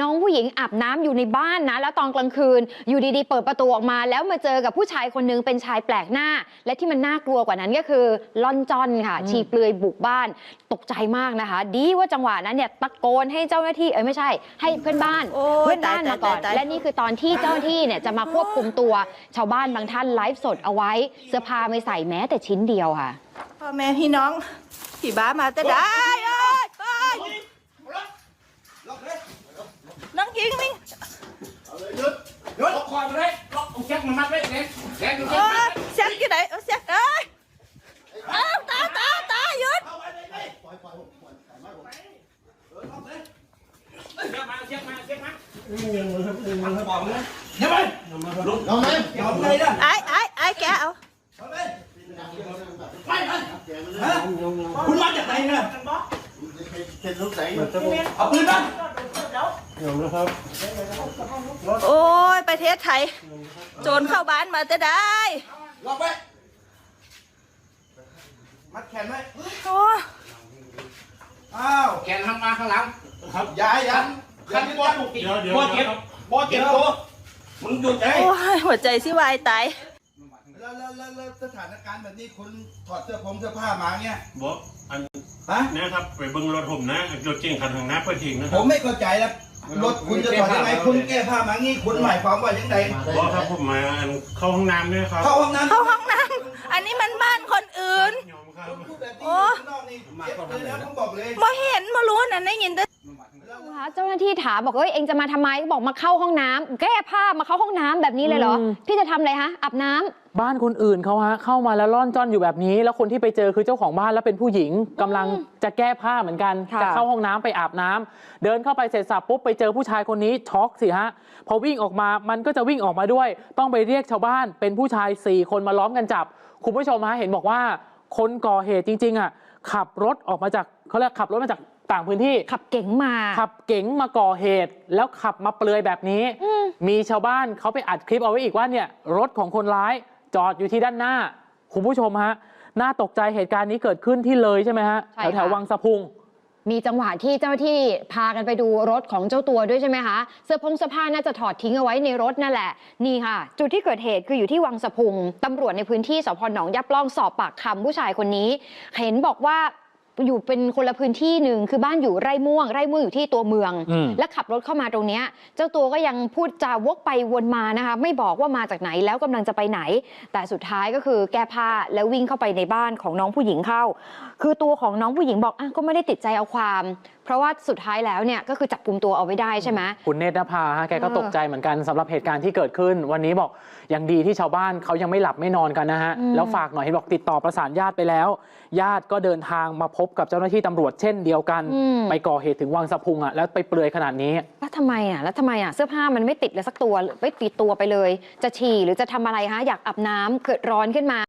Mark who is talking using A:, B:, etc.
A: น้องผู้หญิงอาบน้ำอยู่ในบ้านนะ แล้วตอนกลางคืน อยู่ดีๆ เปิดประตูออกมา แล้วมาเจอกับผู้ชายคนนึงเป็นชายแปลกหน้า และที่มันน่ากลัวกว่านั้นก็คือล่อนจอนค่ะ ชีเปลือยบุกบ้านตกใจมากนะคะ ดีว่าจังหวะนั้นเนี่ยตะโกนให้เจ้าหน้าที่เอ้ยไม่ใช่ ให้เพื่อนบ้าน
B: โอ้ย
A: เพื่อนบ้านมาก่อน
B: ตายตายตาย
A: และนี่คือตอนที่เจ้าหน้าที่เนี่ยจะมาควบคุมตัวชาวบ้านบางท่านไลฟ์สดเอาไว้เสื้อผ้าไม่ใส่แม้แต่ชิ้นเดียวค่ะ
B: พ่อแม่พี่น้องพี่บ้ามาแต่ได้เอ้ยเอ้ยน้องยิงนี่
C: หยุดล็อกคอมา เลยล็อกเอาแจ็คมามัดไว้เด็กแจ็คอยู่
B: โอ้ยแซกอยู่ไหนเออแซกเอ้ยเอ้าตาตาตาหยุด
C: เช็คมาเช็คมาเช็คมามันบอกเลยเดี๋ยวไปลุก
D: เอาไหม
C: เดี๋ยวเลยนะ
B: ไอ้ไอ้ไอ้แกเอา
C: ไปไปฮะคุณมาจากไหนเนี่ย
D: เป็นลูกใส่
C: เอาปืนมา
B: โอ้ยประเทศไทย โจรเข้าบ้านมาแต่ได้
C: ล็อกไว้ มัดแขนไว้
B: โอ้ย
C: อ้าว แขนทำมาข้างหลังครับย้ายยันขันบอลเดี๋ยวเดี๋ยวบอลเจ็บบอลเจ็บตัวมึงหยุดไง
B: โอ้ยหัวใจสิวายตาย
C: แล้วแล้วแล้วแล้วสถานการณ์แบบนี้คุณถอดเสื้อผงเสื้อผ้ามาเงี้ย
E: บอกอัน
C: ฮะ
E: นะครับ ไปเบิ่งรถผมนะรถเก่งคันข้างหน้าเพื่อทิ้งนะค
C: ผ
E: รับ
C: มไม่เข้าใจแล้ว รถคุณจะถอดยังไงคุณแก้ผ้ามางี้คุณหมายความว่ายังไง
E: บอกครับผมมาอันเข้าห้องน้ำเนี่ยครับ
C: เข้าห้องน้ำ
B: เข้าห้องน้ำอันนี้มันบ้านคนอื่น
E: ยอมครับ
C: พูดแบบนี้อยู่ข้างนอกนี่เจ็บเลยนะผมบอกเลย
B: มาเห็นมารู้น่ะได้ยินแต่
A: นะคะ เจ้าหน้าที่ถามบอกเอ้ยเองจะมาทำไมก็บอกมาเข้าห้องน้ำแก้ผ้ามาเข้าห้องน้ำแบบนี้เลยเหรอ
F: อืม
A: พี่จะทำอะไรฮะอาบน้ำ
F: บ้านคนอื่นเขาฮะเข้ามาแล้วล่อนจ้อนอยู่แบบนี้ แล้วคนที่ไปเจอคือเจ้าของบ้านแล้วเป็นผู้หญิงกำลังจะแก้ผ้าเหมือนกัน
A: ค่ะ
F: จะเข้าห้องน้ำไปอาบน้ำเดินเข้าไปเสร็จสับปุ๊บไปเจอผู้ชายคนนี้ช็อกสิฮะพอวิ่งออกมามันก็จะวิ่งออกมาด้วย ต้องไปเรียกชาวบ้านเป็นผู้ชาย4คนมาล้อมกันจับคุณผู้ชมฮะเห็นบอกว่าคนก่อเหตุจริงๆอะขับรถออกมาจากเขาเรียกขับรถมาจาก ต่างพื้นที่
A: ขับเก๋งมา
F: ขับเก๋งมาก่อเหตุ แล้วขับมาเปลือยแบบนี้ มีชาวบ้านเขาไปอัดคลิปเอาไว้อีกว่าเนี่ยรถของคนร้ายจอดอยู่ที่ด้านหน้า คุณผู้ชมฮะน่าตกใจเหตุการณ์นี้เกิดขึ้นที่เลยใช่ไหมฮะ
A: ใช่
F: แถวแถว
A: ค่ะ
F: วังสะพุง
A: มีจังหวะที่เจ้าหน้าที่พากันไปดูรถของเจ้าตัวด้วยใช่ไหมคะ เสื้อผงเสื้อผ้าน่าจะถอดทิ้งเอาไว้ในรถนั่นแหละ นี่ค่ะ จุดที่เกิดเหตุคืออยู่ที่วังสะพุงตำรวจในพื้นที่สพหนองยับล่องสอบปากคำผู้ชายคนนี้ เห็นบอกว่า อยู่เป็นคนละพื้นที่หนึ่งคือบ้านอยู่ไร่ม่วง ไร่ม่วงอยู่ที่ตัวเมือง
F: อืม
A: และขับรถเข้ามาตรงเนี้ยเจ้าตัวก็ยังพูดจาวกไปวนมานะคะ ไม่บอกว่ามาจากไหนแล้วกำลังจะไปไหน แต่สุดท้ายก็คือแก้ผ้าแล้ววิ่งเข้าไปในบ้านของน้องผู้หญิงเข้า คือตัวของน้องผู้หญิงบอกอะก็ไม่ได้ติดใจเอาความเพราะว่าสุดท้ายแล้วเนี่ยก็คือจับกลุ่มตัวเอาไว้ได้ใช่ไหม
F: คุณเนตรนภาฮะแกก็
A: เออ
F: ตกใจเหมือนกันสำหรับเหตุการณ์ที่เกิดขึ้น วันนี้บอกยังดีที่ชาวบ้านเขายังไม่หลับไม่นอนกันนะฮะ
A: อืม
F: แล้วฝากหน่อยเห็นบอกติดต่อประสานญาติไปแล้ว ญาติก็เดินทางมาพบกับเจ้าหน้าที่ตำรวจเช่นเดียวกัน
A: อืม
F: ไปก่อเหตุถึงวังสะพุงอะแล้วไปเปลือยขนาดนี้
A: แล้วทำไมอะแล้วทำไมอะเสื้อผ้ามันไม่ติดเลยสักตัวไม่ติดตัวไปเลย จะฉี่หรือจะทำอะไรฮะอยากอาบน้ำเกิดร้อนขึ้นมา